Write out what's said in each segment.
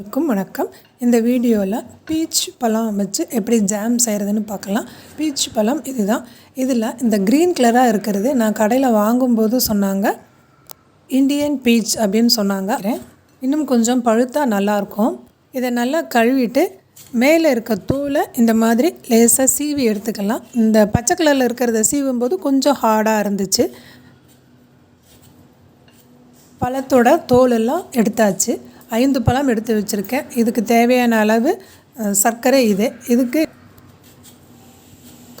இருக்கும் வணக்கம். இந்த வீடியோவில் பீச் பழம் வச்சு எப்படி ஜாம் செய்கிறதுன்னு பார்க்கலாம். பீச் பழம் இதுதான். இதில் இந்த க்ரீன் கலராக இருக்கிறது. நான் கடையில் வாங்கும்போது சொன்னாங்க இந்தியன் பீச் அப்படின்னு சொன்னாங்க. இன்னும் கொஞ்சம் பழுத்தா நல்லாயிருக்கும் இதை நல்லா கழுவிட்டு மேலே இருக்க தூளை இந்த மாதிரி லேசாக சீவி எடுத்துக்கலாம். இந்த பச்சை கலரில் இருக்கிறத சீவும் போது கொஞ்சம் ஹார்டாக இருந்துச்சு. பழத்தோட தோலெல்லாம் எடுத்தாச்சு. ஐந்து பழம் எடுத்து வச்சுருக்கேன். இதுக்கு தேவையான அளவு சர்க்கரை இது. இதுக்கு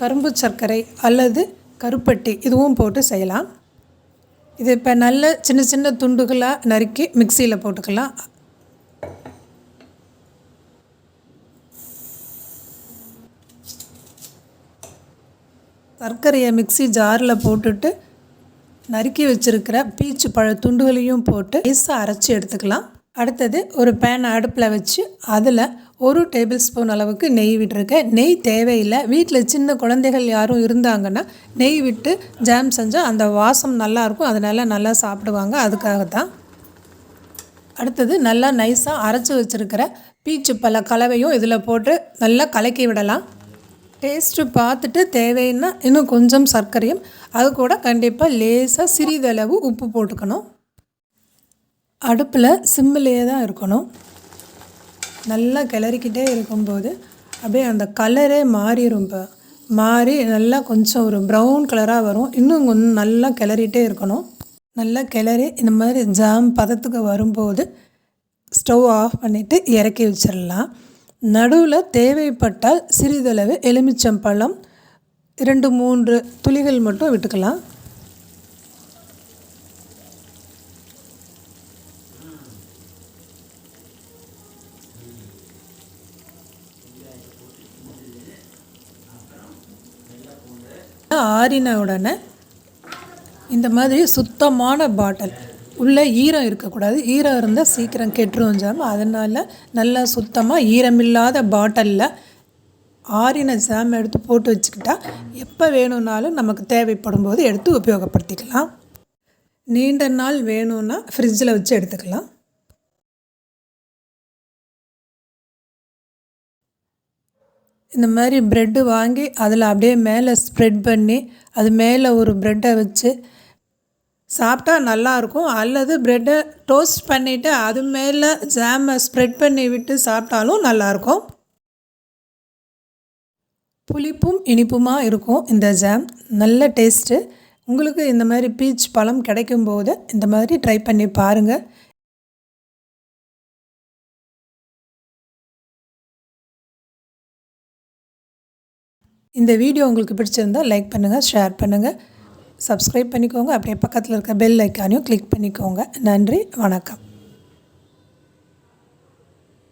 கரும்பு சர்க்கரை அல்லது கருப்பட்டி இதுவும் போட்டு செய்யலாம். இது இப்போ நல்ல சின்ன சின்ன துண்டுகளாக நறுக்கி மிக்சியில் போட்டுக்கலாம். சர்க்கரையை மிக்சி ஜாரில் போட்டுட்டு நறுக்கி வச்சுருக்கிற பீச்சு பழ துண்டுகளையும் போட்டு நைஸாக அரைச்சி எடுத்துக்கலாம். அடுத்தது ஒரு பேன் அடுப்பில் வச்சு அதில் ஒரு டேபிள் ஸ்பூன் அளவுக்கு நெய் விட்டுருக்கேன். நெய் தேவையில்லை. வீட்டில் சின்ன குழந்தைகள் யாரும் இருந்தாங்கன்னா நெய் விட்டு ஜாம் செஞ்சால் அந்த வாசம் நல்லாயிருக்கும் அதனால் நல்லா சாப்பிடுவாங்க. அதுக்காக தான் அடுத்தது நல்லா நைஸாக அரைச்சி வச்சுருக்கிற பீச்சு பல கலவையும் இதில் போட்டு நல்லா கலக்கி விடலாம். டேஸ்ட்டு பார்த்துட்டு தேவைன்னா இன்னும் கொஞ்சம் சர்க்கரையும். அது கூட கண்டிப்பாக லேசாக சிறிதளவு உப்பு போட்டுக்கணும். அடுப்பில் சிம்மிலேயே தான் இருக்கணும். நல்லா கிளறிக்கிட்டே இருக்கும்போது அப்படியே அந்த கலரே மாறிடும் இப்போ. மாறி நல்லா கொஞ்சம் ஒரு ப்ரௌன் கலராக வரும். இன்னும் கொஞ்சம் நல்லா கிளறிட்டே இருக்கணும். நல்லா கிளறி இந்த மாதிரி ஜாம் பதத்துக்கு வரும்போது ஸ்டவ் ஆஃப் பண்ணிவிட்டு இறக்கி வச்சிடலாம். நடுவில் தேவைப்பட்டால் சிறிதளவு எலுமிச்சம்பழம் இரண்டு மூன்று துளிகள் மட்டும் விட்டுக்கலாம். ஆறின உடனே இந்த மாதிரி சுத்தமான பாட்டில். உள்ளே ஈரம் இருக்கக்கூடாது. ஈரம் இருந்தால் சீக்கிரம் கெட்டுரும் ஜாம் அதனால் நல்லா சுத்தமாக ஈரமில்லாத பாட்டிலில் ஆறின ஜாம் எடுத்து போட்டு வச்சுக்கிட்டா எப்போ வேணும்னாலும் நமக்கு தேவைப்படும் போது எடுத்து உபயோகப்படுத்திக்கலாம். நீண்ட நாள் வேணும்னா ஃப்ரிட்ஜில் வச்சு எடுத்துக்கலாம். இந்த மாதிரி ப்ரெட்டு வாங்கி அதில் அப்படியே மேலே ஸ்ப்ரெட் பண்ணி அது மேலே ஒரு ப்ரெட்டை வச்சு சாப்பிட்டா நல்லாயிருக்கும் அல்லது ப்ரெட்டை டோஸ்ட் பண்ணிவிட்டு அது மேலே ஜாமை ஸ்ப்ரெட் பண்ணி விட்டு சாப்பிட்டாலும் நல்லாயிருக்கும் புளிப்பும் இனிப்புமாக இருக்கும் இந்த ஜாம் நல்ல டேஸ்ட்டு உங்களுக்கு இந்த மாதிரி பீச் பழம் கிடைக்கும்போது இந்த மாதிரி ட்ரை பண்ணி பாருங்கள் இந்த வீடியோ உங்களுக்கு பிடிச்சிருந்தா லைக் பண்ணுங்கள் ஷேர் பண்ணுங்கள் சப்ஸ்கிரைப் பண்ணிக்கோங்க அப்படியே பக்கத்தில் இருக்க பெல் ஐக்கானையும் கிளிக் பண்ணிக்கோங்க. நன்றி வணக்கம்.